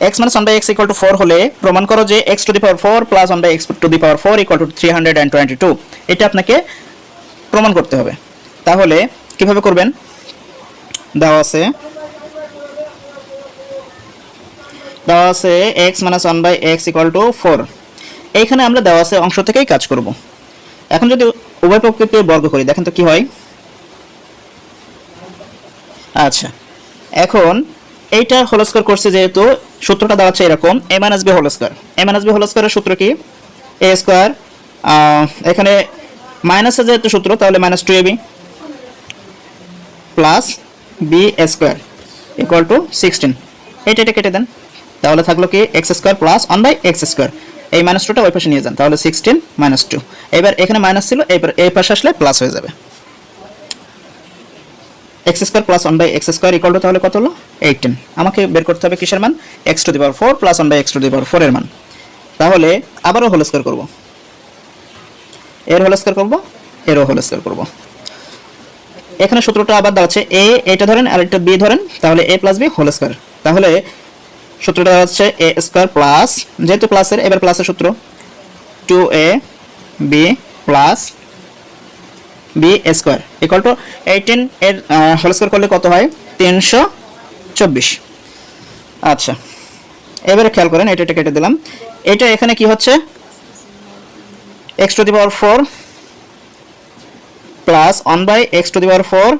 X minus one by X equal to four হলে প্রমাণ করো যে X to the power four plus one by X to the power four equal to three hundred and twenty two এটা আপনাকে প্রমাণ করতে হবে। তাহলে কীভাবে করবেন? দেওয়া আছে। দেওয়া আছে X minus one by X equal to four এইখানে আমরা দেওয়া আছে অংশ থেকেই কাজ করব। এখন যদি উভয় পক্ষকে বর্গ করি, দেখেন তো কি হয়? আচ্ছা। এখন এইটা হোল স্কোয়ার করছে যেহেতু, সূত্রটা দাঁড়াচ্ছে এরকম A minus B whole square A minus B whole স্কোয়ারের সূত্র কি? এ স্কোয়ার এখানে মাইনাসের যেহেতু সূত্র, তাহলে minus two A B plus B square equal to sixteen এটা এটা কেটে দেন। তাহলে থাকল কি? X square plus one by X square এই মাইনাস টুটা ওই পাশে নিয়ে যান, তাহলে সিক্সটিন মাইনাস টু এবার এখানে মাইনাস ছিল, এবার এই পাশে আসলে প্লাস হয়ে যাবে। X square plus one by X square equal to তাহলে কত হলো? এইটিন আমাকে বের করতে হবে কিসের মান? X to the power four plus one by X to the power ফোরের মান। তাহলে আবারও হোল স্কোয়ার করব। এর হোল স্কোয়ার করব, এরও হোল স্কোয়ার করব। এখানে সূত্রটা আবার দেওয়া আছে এ এটা ধরেন, আর একটা বি ধরেন, তাহলে A plus B whole square তাহলে সূত্রটা হচ্ছে এ স্কোয়ার প্লাস যেহেতু প্লাসের এবার প্লাসের সূত্র। Two A B plus B square equal to eighteen এর হোল স্কোয়ার করলে কত হয়? তিনশো চব্বিশ। আচ্ছা এবারে খেয়াল করেন, এটা কেটে দিলাম। এটা এখানে কি হচ্ছে? X to the power four plus one by X to the power four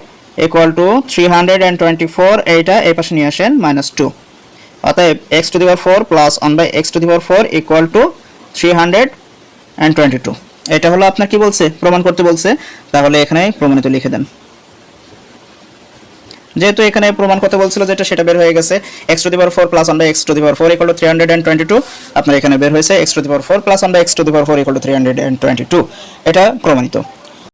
equal to three hundred and twenty four এইটা এই পাশে নিয়ে আসেন মাইনাস টু অতএব X to the power four plus one by X to the power four equal to three hundred and twenty two এটা হলো আপনার কি বলছে? প্রমাণ করতে বলছে। তাহলে এখানে প্রমাণিত লিখে দেন। যেহেতু এখানে প্রমাণ করতে বলছিল যেটা সেটা বের হয়ে গেছে। X to the power four plus আমরা X to the power four equal to three hundred and twenty two আপনার এখানে বের হয়েছে X to the power four plus আমরা X to the power four equal to three hundred and twenty two এটা প্রমাণিত।